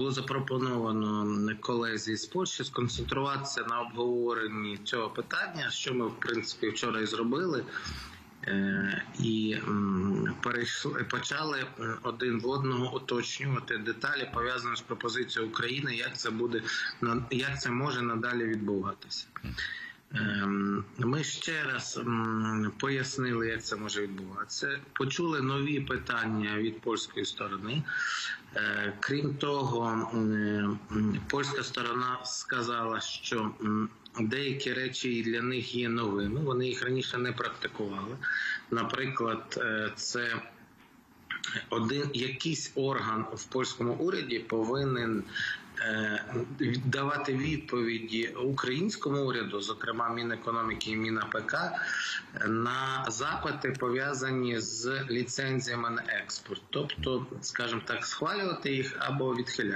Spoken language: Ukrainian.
було запропоновано колезі з Польщі сконцентруватися на обговоренні цього питання, що ми в принципі вчора і зробили. Е, І перейшли почали один в одного уточнювати деталі пов'язані з пропозицією України, як це буде як це може надалі відбуватися. Ми ще раз пояснили, як це може відбуватися. Почули нові питання від польської сторони. Е, Крім того, польська сторона сказала, що деякі речі для них є новими. Вони їх раніше не практикували. Наприклад, е, це один якийсь орган в польському уряді повинен е, давати відповіді українському уряду, зокрема Мінекономіки і МінАПК, на запити пов'язані з ліцензіями на експорт, тобто, скажімо так, схвалювати їх або відхиляти.